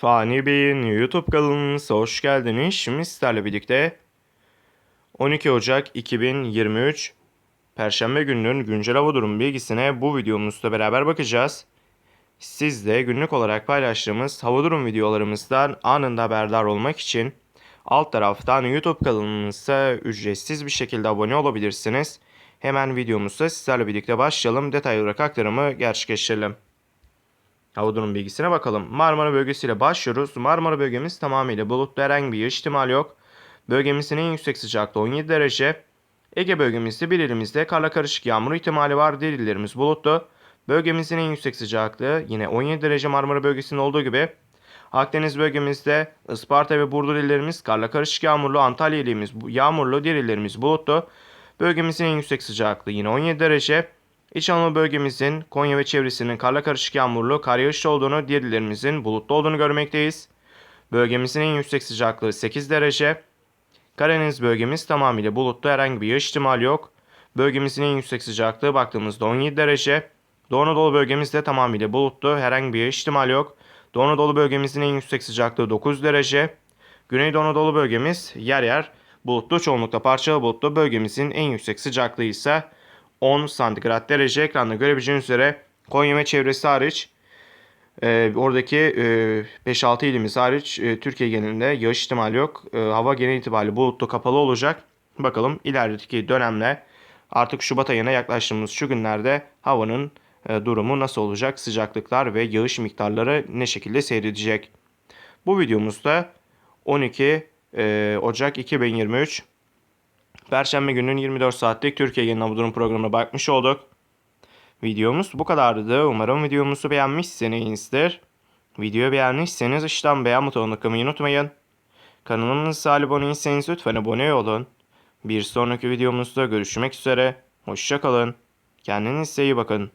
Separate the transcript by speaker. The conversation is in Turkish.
Speaker 1: Fani Bey'in YouTube kanalınıza hoş geldiniz. Şimdi sizlerle birlikte 12 Ocak 2023 Perşembe gününün güncel hava durumu bilgisine bu videomuzda beraber bakacağız. Siz de günlük olarak paylaştığımız hava durum videolarımızdan anında haberdar olmak için alt taraftan YouTube kanalımıza ücretsiz bir şekilde abone olabilirsiniz. Hemen videomuzda sizlerle birlikte başlayalım. Detaylı olarak aktarımı gerçekleştirelim. Hava durum bilgisine bakalım. Marmara bölgesiyle başlıyoruz. Marmara bölgemiz tamamıyla bulutlu herhangi bir yağış yok. Bölgemizin en yüksek sıcaklığı 17 derece. Ege bölgemizde bir ilimizde karla karışık yağmur ihtimali var. Diğer illerimiz bulutlu. Bölgemizin en yüksek sıcaklığı yine 17 derece Marmara bölgesinde olduğu gibi. Akdeniz bölgemizde Isparta ve Burdur illerimiz karla karışık yağmurlu. Antalya ilimiz yağmurlu. Diğer illerimiz bulutlu. Bölgemizin en yüksek sıcaklığı yine 17 derece. İç Anadolu bölgemizin Konya ve çevresinin karla karışık yağmurlu, kar yağışlı olduğunu, diğer illerimizin bulutlu olduğunu görmekteyiz. Bölgemizin en yüksek sıcaklığı 8 derece. Karadeniz bölgemiz tamamıyla bulutlu, herhangi bir yağış ihtimali yok. Bölgemizin en yüksek sıcaklığı baktığımızda 17 derece. Doğu Anadolu bölgemizde tamamıyla bulutlu, herhangi bir yağış ihtimali yok. Doğu Anadolu bölgemizin en yüksek sıcaklığı 9 derece. Güneydoğu Anadolu bölgemiz yer yer bulutlu, çoğunlukla parçalı bulutlu. Bölgemizin en yüksek sıcaklığı ise 10 santigrat derece ekranda görebileceğiniz üzere Konya ve çevresi hariç e, oradaki e, 5-6 ilimiz hariç e, Türkiye genelinde yağış ihtimali yok. E, hava genel itibariyle bulutlu kapalı olacak. Bakalım ilerideki dönemle artık Şubat ayına yaklaştığımız şu günlerde havanın e, durumu nasıl olacak? Sıcaklıklar ve yağış miktarları ne şekilde seyredecek? Bu videomuzda 12 e, Ocak 2023 Perşembe gününün 24 saatlik Türkiye Genel Durum programına bakmış olduk. Videomuz bu kadardı. Umarım videomuzu beğenmişsinizdir. Videoyu beğenmişseniz işten beğen butonuna tıklamayı unutmayın. Kanalımıza abone değilseniz lütfen abone olun. Bir sonraki videomuzda görüşmek üzere. Hoşçakalın. Kendinize iyi bakın.